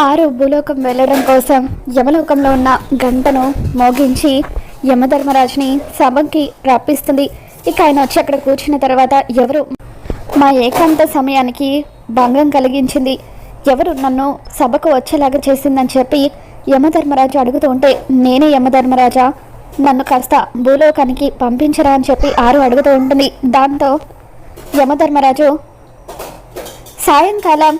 ఆరు భూలోకం వెళ్ళడం కోసం యమలోకంలో ఉన్న గంటను మోగించి యమధర్మరాజుని సభకి రప్పిస్తుంది. ఇక ఆయన వచ్చి అక్కడ కూర్చున్న తర్వాత ఎవరు మా ఏకాంత సమయానికి భంగం కలిగించింది. ఎవరు నన్ను సభకు వచ్చేలాగా చేసిందని చెప్పి యమధర్మరాజు అడుగుతూ ఉంటే నేనే యమధర్మరాజా నన్ను కాస్త భూలోకానికి పంపించరా అని చెప్పి ఆరు అడుగుతూ ఉంటుంది. దాంతో యమధర్మరాజు సాయంకాలం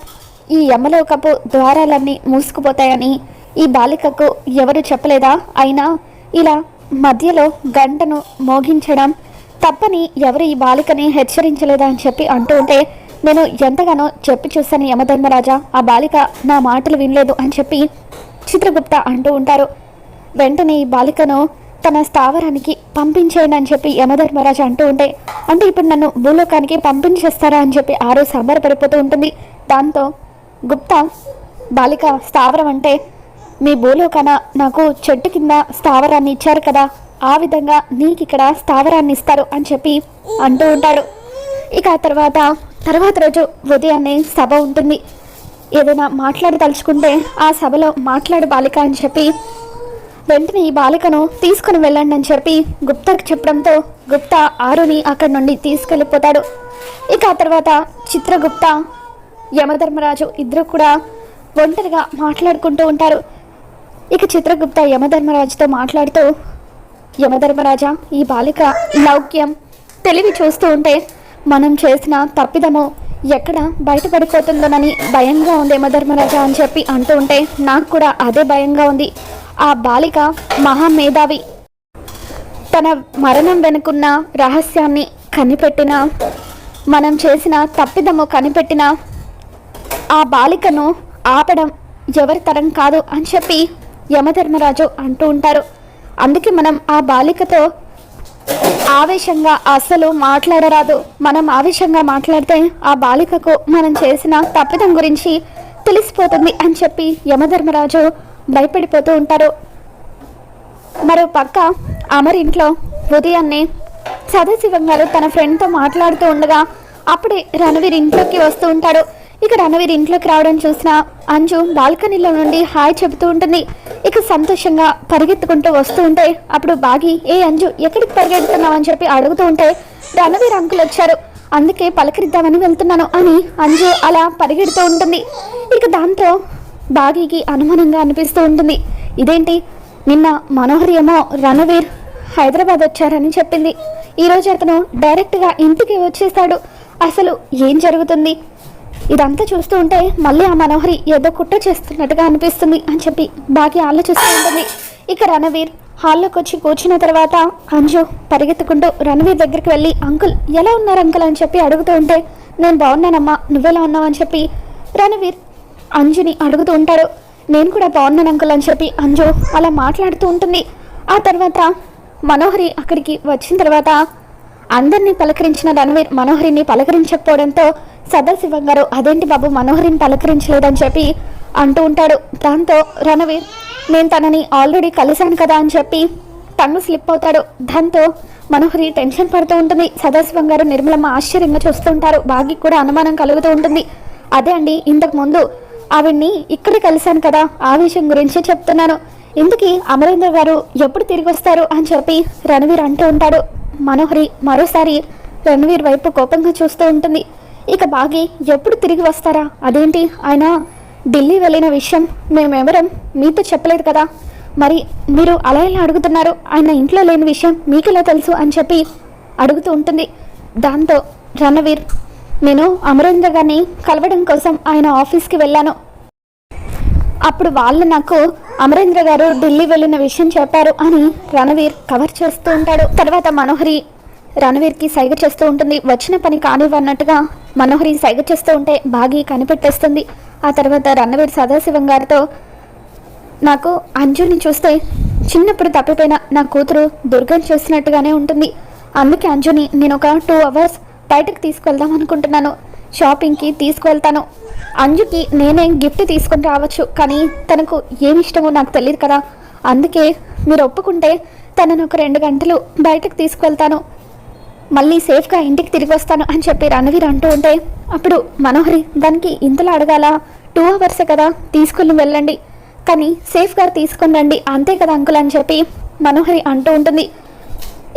ఈ యమలోకపు ద్వారాలన్నీ మూసుకుపోతాయని ఈ బాలికకు ఎవరు చెప్పలేదా? అయినా ఇలా మధ్యలో గంటను మోగించడం తప్పని ఎవరు ఈ బాలికని హెచ్చరించలేదా అని చెప్పి అంటూ ఉంటే నేను ఎంతగానో చెప్పి చూశాను యమధర్మరాజా. ఆ బాలిక నా మాటలు వినలేదు అని చెప్పి చిత్రగుప్త అంటూ ఉంటారు. వెంటనే ఈ బాలికను తన స్థావరానికి పంపించేయండి అని చెప్పి యమధర్మరాజు అంటూ ఉంటే అంటే ఇప్పుడు నన్ను భూలోకానికి పంపించేస్తారా? అని చెప్పి ఆరో సంబరపడిపోతూ ఉంటుంది. దాంతో గుప్తా బాలిక స్థావరం అంటే మీ భూలోకన నాకు చెట్టు కింద స్థావరాన్ని ఇచ్చారు కదా. ఆ విధంగా నీకు ఇక్కడ స్థావరాన్ని ఇస్తారు అని చెప్పి అంటూ ఉంటాడు ఇక ఆ తర్వాత తర్వాత రోజు ఉదయాన్నే సభ ఉంటుంది. ఏదైనా మాట్లాడదలుచుకుంటే ఆ సభలో మాట్లాడు బాలిక అని చెప్పి వెంటనే ఈ బాలికను తీసుకుని వెళ్ళండి అని చెప్పి గుప్తాకు చెప్పడంతో గుప్తా ఆరుని అక్కడి నుండి తీసుకెళ్ళిపోతాడు. ఇక ఆ తర్వాత చిత్రగుప్త యమధర్మరాజు ఇద్దరు కూడా ఒంటరిగా మాట్లాడుకుంటూ ఉంటారు. ఇక చిత్రగుప్త యమధర్మరాజుతో మాట్లాడుతూ యమధర్మరాజా ఈ బాలిక లౌక్యం తెలివి చూస్తూ ఉంటే మనం చేసిన తప్పిదము ఎక్కడ బయటపడిపోతుందోనని భయంగా ఉంది యమధర్మరాజా అని చెప్పి అంటూ ఉంటే నాకు కూడా అదే భయంగా ఉంది. ఆ బాలిక మహామేధావి. తన మరణం వెనుకున్న రహస్యాన్ని కనిపెట్టిన మనం చేసిన తప్పిదము కనిపెట్టిన ఆ బాలికను ఆపడం ఎవరి తరం కాదు అని చెప్పి యమధర్మరాజు అంటూ ఉంటారు. అందుకే మనం ఆ బాలికతో ఆవేశంగా అస్సలు మాట్లాడరాదు. మనం ఆవేశంగా మాట్లాడితే ఆ బాలికకు మనం చేసిన తప్పిదం గురించి తెలిసిపోతుంది అని చెప్పి యమధర్మరాజు భయపడిపోతూ ఉంటారు. మరో పక్క అమర్ ఇంట్లో ఉదయాన్నే సదాశివం గారు తన ఫ్రెండ్తో మాట్లాడుతూ ఉండగా అప్పుడే రణవీర్ ఇంట్లోకి వస్తూ ఉంటాడు. ఇక రణవీర్ ఇంట్లోకి రావడం చూసిన అంజు బాల్కనీలో నుండి హాయ్ చెబుతూ ఉంటుంది. ఇక సంతోషంగా పరిగెత్తుకుంటూ వస్తూ ఉంటే అప్పుడు బాగి ఏ అంజు ఎక్కడికి పరిగెడుతున్నావు? అని చెప్పి అడుగుతూ ఉంటే రణవీర్ అంకుల్ వచ్చారు. అందుకే పలకరిద్దామని వెళ్తున్నాను అని అంజు అలా పరిగెడుతూ ఉంటుంది. ఇక దాంతో బాగీకి అనుమానంగా అనిపిస్తూ ఉంటుంది. ఇదేంటి? నిన్న మనోహర్ ఏమో రణవీర్ హైదరాబాద్ వచ్చారని చెప్పింది. ఈరోజు అతను డైరెక్ట్గా ఇంటికి వచ్చేసాడు. అసలు ఏం జరుగుతుంది? ఇదంతా చూస్తూ ఉంటే మళ్ళీ ఆ మనోహరి ఏదో కుట్ర చేస్తున్నట్టుగా అనిపిస్తుంది అని చెప్పి బాగా ఆలోచిస్తూ ఉంటుంది. ఇక రణవీర్ హాల్లోకి వచ్చి కూర్చున్న తర్వాత అంజు పరిగెత్తుకుంటూ రణవీర్ దగ్గరికి వెళ్ళి అంకుల్ ఎలా ఉన్నారు అంకుల్? అని చెప్పి అడుగుతూ ఉంటే నేను బాగున్నానమ్మా నువ్వెలా ఉన్నావు? అని చెప్పి రణవీర్ అంజుని అడుగుతూ ఉంటాడు. నేను కూడా బాగున్నాను అంకుల్ అని చెప్పి అంజు అలా మాట్లాడుతూ ఉంటుంది. ఆ తర్వాత మనోహరి అక్కడికి వచ్చిన తర్వాత అందరినీ పలకరించిన రణవీర్ మనోహరిని పలకరించకపోవడంతో సదాశివం గారు అదేంటి బాబు మనోహరిని పలకరించలేదని చెప్పి అంటూ ఉంటాడు. దాంతో రణవీర్ నేను తనని ఆల్రెడీ కలిశాను కదా అని చెప్పి తను స్లిప్ అవుతాడు. దాంతో మనోహరి టెన్షన్ పడుతూ ఉంటుంది. సదాశివం గారు నిర్మలమ్మ ఆశ్చర్యంగా చూస్తూ ఉంటారు. బాగి కూడా అనుమానం కలుగుతూ ఉంటుంది. అదే అండి ఇంతకు ముందు ఆవిడ్ని ఇక్కడ కలిశాను కదా ఆ విషయం గురించి చెప్తున్నాను. ఇందుకీ అమరేంద్ర గారు ఎప్పుడు తిరిగి వస్తారు? అని చెప్పి రణవీర్ అంటూ ఉంటాడు. మనోహరి మరోసారి రణవీర్ వైపు కోపంగా చూస్తూ ఉంటుంది. ఇక బాగి ఎప్పుడు తిరిగి వస్తారా? అదేంటి? ఆయన ఢిల్లీ వెళ్ళిన విషయం మేమెవరం మీతో చెప్పలేదు కదా. మరి మీరు అలా ఎలా అడుగుతున్నారు? ఆయన ఇంట్లో లేని విషయం మీకెలా తెలుసు అని చెప్పి అడుగుతూ ఉంటుంది. దాంతో రణవీర్ నేను అమరేంద్ర గారిని కలవడం కోసం ఆయన ఆఫీస్కి వెళ్ళాను. అప్పుడు వాళ్ళు నాకు అమరేంద్ర గారు ఢిల్లీ వెళ్ళిన విషయం చెప్పారు అని రణవీర్ కవర్ చేస్తూ ఉంటాడు. తర్వాత మనోహరి రణవీర్కి సైగ చేస్తూ ఉంటుంది. వచ్చిన పని కానివ్వన్నట్టుగా మనోహరి సైగ చేస్తూ ఉంటే బాగి కనిపెట్టేస్తుంది. ఆ తర్వాత రణవీర్ సదాశివం గారితో నాకు అంజుని చూస్తే చిన్నప్పుడు తప్పిపోయిన నా కూతురు దుర్గం చూసినట్టుగానే ఉంటుంది. అందుకే అంజుని నేను ఒక టూ అవర్స్ బయటకు తీసుకెళ్దాం అనుకుంటున్నాను. షాపింగ్కి తీసుకువెళ్తాను. అంజుకి నేనే గిఫ్ట్ తీసుకొని రావచ్చు. కానీ తనకు ఏమి ఇష్టమో నాకు తెలియదు కదా. అందుకే మీరు ఒప్పుకుంటే తనను ఒక రెండు గంటలు బయటకు తీసుకువెళ్తాను. మళ్ళీ సేఫ్గా ఇంటికి తిరిగి వస్తాను అని చెప్పి రణవీర్ అంటూ ఉంటే అప్పుడు మనోహరి దానికి ఇంతలో అడగాల? టూ అవర్సే కదా తీసుకుని వెళ్ళండి. కానీ సేఫ్గా తీసుకుని రండి అంతే కదా అంకుల్ అని చెప్పి మనోహరి అంటూ ఉంటుంది.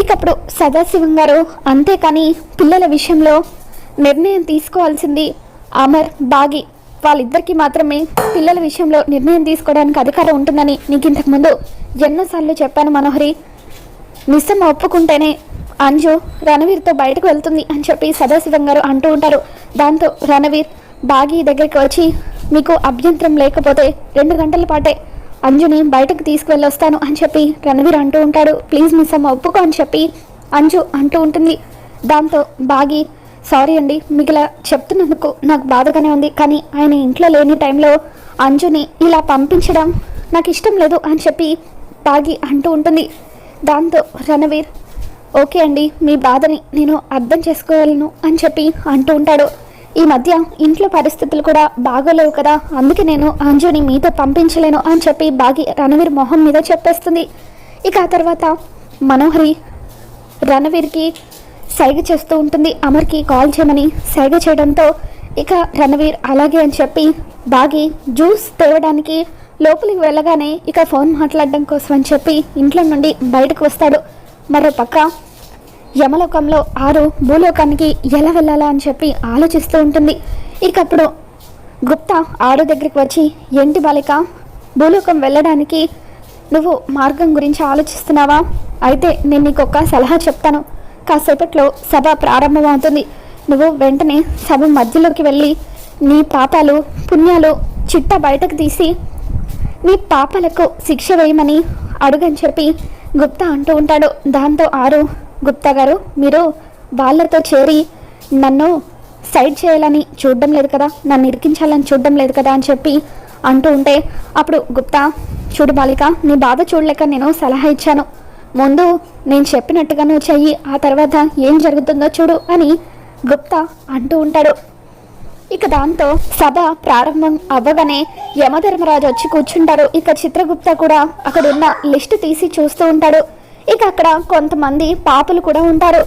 ఇకప్పుడు సదాశివం గారు అంతేకాని పిల్లల విషయంలో నిర్ణయం తీసుకోవాల్సింది అమర్ బాగి వాళ్ళిద్దరికీ మాత్రమే పిల్లల విషయంలో నిర్ణయం తీసుకోవడానికి అధికారం ఉంటుందని నీకు ఇంతకుముందు ఎన్నోసార్లు చెప్పాను మనోహరి. నిస్సమ్మ ఒప్పుకుంటేనే అంజు రణవీర్తో బయటకు వెళ్తుంది అని చెప్పి సదాశివం గారు అంటూ ఉంటారు. దాంతో రణవీర్ బాగి దగ్గరికి వచ్చి మీకు అభ్యంతరం లేకపోతే రెండు గంటల పాటే అంజుని బయటకు తీసుకువెళ్ళొస్తాను అని చెప్పి రణవీర్ అంటూ ఉంటాడు. ప్లీజ్ మిస్ అమ్మ ఒప్పుకో అని చెప్పి అంజు అంటూ ఉంటుంది. దాంతో బాగి సారీ అండి మీకు ఇలా చెప్తున్నందుకు నాకు బాధగానే ఉంది. కానీ ఆయన ఇంట్లో లేని టైంలో అంజుని ఇలా పంపించడం నాకు ఇష్టం లేదు అని చెప్పి బాగి అంటూ ఉంటుంది. దాంతో రణవీర్ ఓకే అండి మీ బాధని నేను అర్థం చేసుకోగలను అని చెప్పి అంటూ ఉంటాడు. ఈ మధ్య ఇంట్లో పరిస్థితులు కూడా బాగోలేవు కదా అందుకే నేను అంజుని మీతో పంపించలేను అని చెప్పి బాగి రణవీర్ మొహం మీద చెప్పేస్తుంది. ఇక ఆ తర్వాత మనోహరి రణవీర్కి సైగ చేస్తూ ఉంటుంది. అమర్కి కాల్ చేయమని సైగ చేయడంతో ఇక రణవీర్ అలాగే అని చెప్పి బాగి జ్యూస్ తేవడానికి లోపలికి వెళ్ళగానే ఇక ఫోన్ మాట్లాడడం కోసం అని చెప్పి ఇంట్లో నుండి బయటకు వస్తాడు. మరో పక్క యమలోకంలో ఆరు భూలోకానికి ఎలా వెళ్ళాలా అని చెప్పి ఆలోచిస్తూ ఉంటుంది. ఇక అప్పుడు గుప్తా ఆరు దగ్గరికి వచ్చి ఏంటి బాలిక భూలోకం వెళ్ళడానికి నువ్వు మార్గం గురించి ఆలోచిస్తున్నావా? అయితే నేను నీకు ఒక సలహా చెప్తాను. కాసేపట్లో సభ ప్రారంభమవుతుంది. నువ్వు వెంటనే సభ మధ్యలోకి వెళ్ళి నీ పాపాలు పుణ్యాలు చిట్ట బయటకు తీసి నీ పాపలకు శిక్ష వేయమని అడుగని చెప్పి గుప్తా అంటూ ఉంటాడు. దాంతో ఆరు గుప్తా గారు మీరు వాళ్ళతో చేరి నన్ను సైడ్ చేయాలని చూడడం లేదు కదా నన్ను ఇరికించాలని చూడడం లేదు కదా అని చెప్పి అంటూ ఉంటే అప్పుడు గుప్తా చూడు బాలిక నీ బాధ చూడలేక నేను సలహా ఇచ్చాను. ముందు నేను చెప్పినట్టుగా నువ్వు చెయ్యి ఆ తర్వాత ఏం జరుగుతుందో చూడు అని గుప్తా అంటూ ఉంటాడు. ఇక దాంతో సభ ప్రారంభం అవ్వగానే యమధర్మరాజు వచ్చి కూర్చుంటారు. ఇక చిత్రగుప్త కూడా అక్కడ ఉన్న లిస్ట్ తీసి చూస్తూ ఉంటాడు. ఇక అక్కడ కొంతమంది పాపలు కూడా ఉంటారు.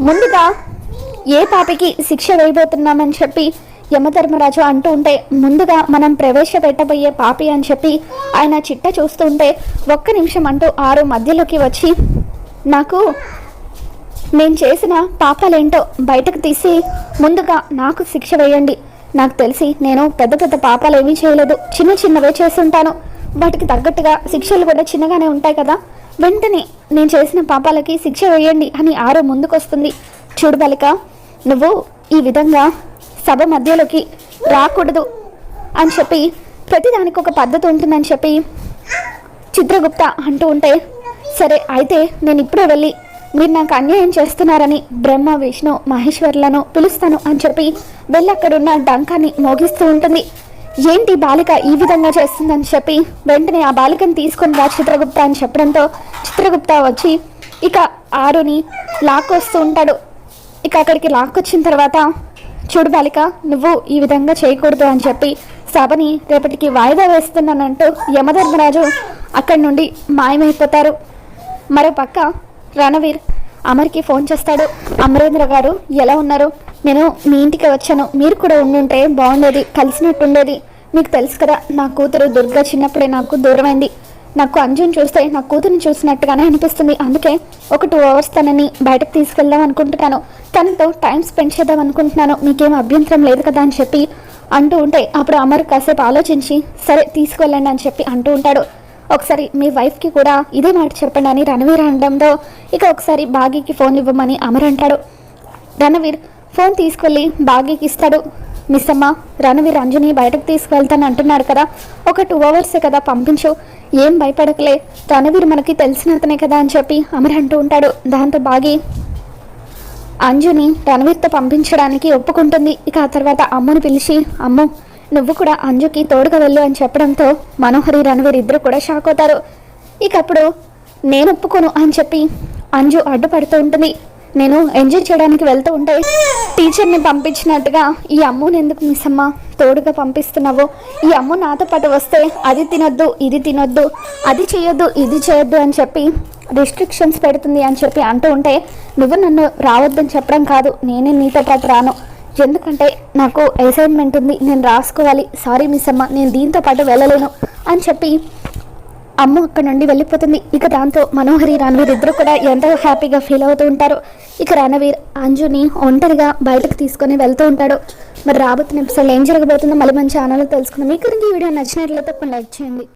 ముందుగా ఏ పాపికి శిక్ష వేయబోతున్నామని చెప్పి యమధర్మరాజు అంటూ ఉంటే ముందుగా మనం ప్రవేశపెట్టబోయే పాపి అని చెప్పి ఆయన చిట్ట చూస్తూ ఉంటే ఒక్క నిమిషం అంటూ ఆరు మధ్యలోకి వచ్చి నాకు నేను చేసిన పాపాలేంటో బయటకు తీసి ముందుగా నాకు శిక్ష వేయండి. నాకు తెలిసి నేను పెద్ద పెద్ద పాపాలు ఏమీ చేయలేదు. చిన్న చిన్నవే చేస్తుంటాను. వాటికి తగ్గట్టుగా శిక్షలు కూడా చిన్నగానే ఉంటాయి కదా. వెంటనే నేను చేసిన పాపాలకి శిక్ష వేయండి అని ఆరో ముందుకొస్తుంది. చూడు బాలిక నువ్వు ఈ విధంగా సభ మధ్యలోకి రాకూడదు అని చెప్పి ప్రతిదానికి ఒక పద్ధతి ఉంటుందని చెప్పి చిత్రగుప్త అంటూ ఉంటే సరే అయితే నేను ఇప్పుడే వెళ్ళి మీరు నాకు అన్యాయం చేస్తున్నారని బ్రహ్మ విష్ణు మహేశ్వర్లను పిలుస్తాను అని చెప్పి వెళ్ళి అక్కడున్న డంకాన్ని మోగిస్తూ ఉంటుంది. ఏంటి బాలిక ఈ విధంగా చేస్తుందని చెప్పి వెంటనే ఆ బాలికను తీసుకొని రా చిత్రగుప్త అని చెప్పడంతో చిత్రగుప్త వచ్చి ఇక ఆరుని లాక్కొస్తూ ఉంటాడు. ఇక అక్కడికి లాక్కొచ్చిన తర్వాత చూడు బాలిక నువ్వు ఈ విధంగా చేయకూడదు అని చెప్పి సభని రేపటికి వాయిదా వేస్తున్నానంటూ యమధర్మరాజు అక్కడి నుండి మాయమైపోతారు. మరో పక్క రణవీర్ అమర్కి ఫోన్ చేస్తాడు. అమరేంద్ర గారు ఎలా ఉన్నారు? నేను మీ ఇంటికి వచ్చాను. మీరు కూడా ఉండుంటే బాగుండేది కలిసినట్టుండేది. మీకు తెలుసు కదా నా కూతురు దుర్గా చిన్నప్పుడే నాకు దూరమైంది. నాకు అంజుని చూస్తే నా కూతురుని చూసినట్టుగానే అనిపిస్తుంది. అందుకే ఒక టూ అవర్స్ తనని బయటకు తీసుకెళ్దాం అనుకుంటున్నాను. తనతో టైం స్పెండ్ చేద్దాం అనుకుంటున్నాను. మీకేం అభ్యంతరం లేదు కదా అని చెప్పి అంటూ ఉంటే అప్పుడు అమర్ కాసేపు ఆలోచించి సరే తీసుకెళ్ళండి అని చెప్పి అంటూ ఉంటాడు. ఒకసారి మీ వైఫ్కి కూడా ఇదే మాట చెప్పండి అని రణవీర్ అనడంతో ఇక ఒకసారి బాగీకి ఫోన్ ఇవ్వమని అమర్ అంటాడు. రణవీర్ ఫోన్ తీసుకెళ్ళి బాగీకి ఇస్తాడు. మిస్ అమ్మ రణవీర్ అంజుని బయటకు తీసుకువెళ్తాను అంటున్నారు కదా. ఒక టూ అవర్సే కదా పంపించు. ఏం భయపడకలే. రణవీర్ మనకి తెలిసినంతనే కదా అని చెప్పి అమర్ అంటూ ఉంటాడు. దాంతో బాగి అంజుని రణవీర్తో పంపించడానికి ఒప్పుకుంటుంది. ఇక ఆ తర్వాత అమ్ముని పిలిచి అమ్ము నువ్వు కూడా అంజుకి తోడుగా వెళ్ళు అని చెప్పడంతో మనోహరి రణవీర్ ఇద్దరు కూడా షాక్ అవుతారు. ఇక అప్పుడు నేను ఒప్పుకోను అని చెప్పి అంజు అడ్డుపడుతూ ఉంటుంది. నేను ఎంజాయ్ చేయడానికి వెళ్తూ ఉంటే టీచర్ని పంపించినట్టుగా ఈ అమ్ముని ఎందుకు మిస్ అమ్మ తోడుగా పంపిస్తున్నావు. ఈ అమ్ము నాతో పాటు వస్తే అది తినొద్దు ఇది తినొద్దు అది చేయొద్దు ఇది చేయొద్దు అని చెప్పి రిస్ట్రిక్షన్స్ పెడుతుంది అని చెప్పి అంటూ ఉంటే నువ్వు నన్ను రావద్దని చెప్పడం కాదు. నేనే నీతో పాటు రాను. ఎందుకంటే నాకు అసైన్మెంట్ ఉంది నేను రాసుకోవాలి. సారీ మిస్ అమ్మ నేను దీంతో పాటు వెళ్ళలేను అని చెప్పి అమ్మ అక్కడ నుండి వెళ్ళిపోతుంది. ఇక దాంతో మనోహరి రణవీర్ ఇద్దరు కూడా ఎంతో హ్యాపీగా ఫీల్ అవుతూ ఉంటారు. ఇక రణవీర్ అంజుని ఒంటరిగా బయటకు తీసుకొని వెళ్తూ ఉంటాడు. మరి రాబోతున్న ఎపిసోడ్ ఏం జరగబోతుందో మళ్ళీ మంచి ఆనందం తెలుసుకుందాం. మీకు ఈ వీడియో నచ్చినట్లయితే లైక్ చేయండి.